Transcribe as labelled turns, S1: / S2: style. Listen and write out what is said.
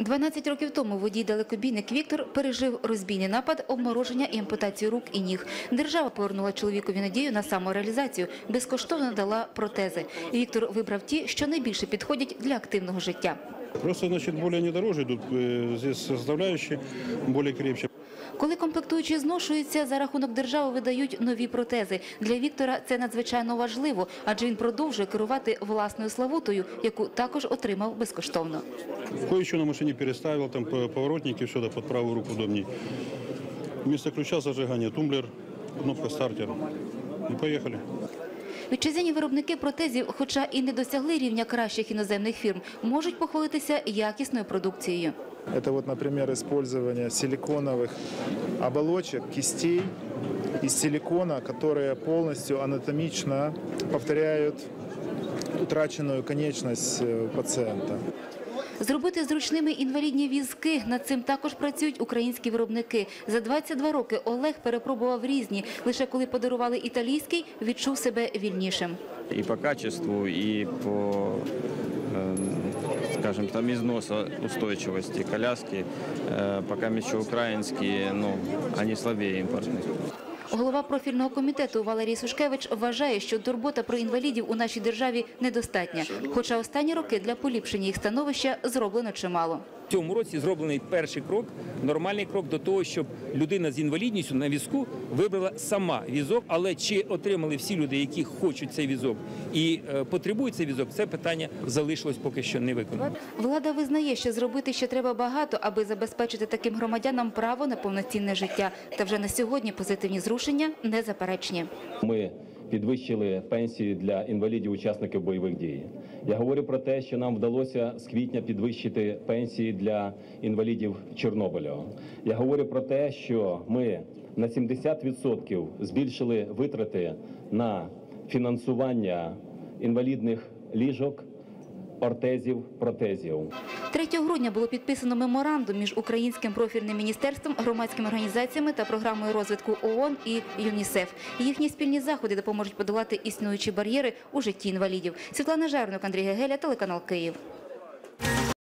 S1: 12 років тому водій-далекобійник Віктор пережив розбійний напад, обмороження і ампутацію рук і ніг. Держава повернула чоловікові надію на самореалізацію, безкоштовно дала протези. Віктор вибрав ті, що найбільше підходять для активного життя.
S2: Просто, значит, более они дороже идут, э, здесь составляющие более.
S1: Коли комплектуючі зношуються, за рахунок держави видають нові протези. Для Віктора це надзвичайно важливо, адже він продовжує керувати власною славутою, яку також отримав безкоштовно.
S2: Кое-что на машине переставил, там поворотники, все, да, под правую руку удобней. Вместо ключа зажигания тумблер, кнопка стартер. И поехали.
S1: Вітчизняні виробники протезів, хоча і не досягли рівня кращих іноземних фірм, можуть похвалитися якісною продукцією.
S3: Это вот, например, использование силиконовых оболочек, кистей из силикона, которые полностью анатомично повторяют утраченную конечность э, пациента.
S1: Зробити зручними інвалідні візки. Над цим також працюють українські виробники. За 22 роки Олег перепробував різні. Лише коли подарували італійський, відчув себе вільнішим.
S4: и по качеству, и по, э, скажем, там износа устойчивости коляски, э, пока еще украинские, ну, они слабее импортных.
S1: Голова профільного комітету Валерій Сушкевич вважає, що турбота про інвалідів у нашій державі недостатня. Хоча останні роки для поліпшення їх становища зроблено чимало.
S5: В цьому році зроблений перший крок, нормальний крок до того, щоб людина з інвалідністю на візку вибрала сама візок. Але чи отримали всі люди, які хочуть цей візок і е, потребують цей візок, це питання залишилось поки що не виконано.
S1: Влада визнає, що зробити ще треба багато, аби забезпечити таким громадянам право на повноцінне життя. Та вже на сьогодні позитивні зрушення незаперечні.
S6: Ми підвищили пенсії для інвалідів-учасників бойових дій. Я говорю про те, що нам вдалося з квітня підвищити пенсії для інвалідів Чорнобиля. Я говорю про те, що ми на 70% збільшили витрати на фінансування інвалідних ліжок, ортезів, протезів.
S1: 3 грудня було підписано меморандум між українським профільним міністерством, громадськими організаціями та програмою розвитку ООН і ЮНІСЕФ. Їхні спільні заходи допоможуть подолати існуючі бар'єри у житті інвалідів. Світлана Жарнук, Андрій Гегеля, телеканал Київ.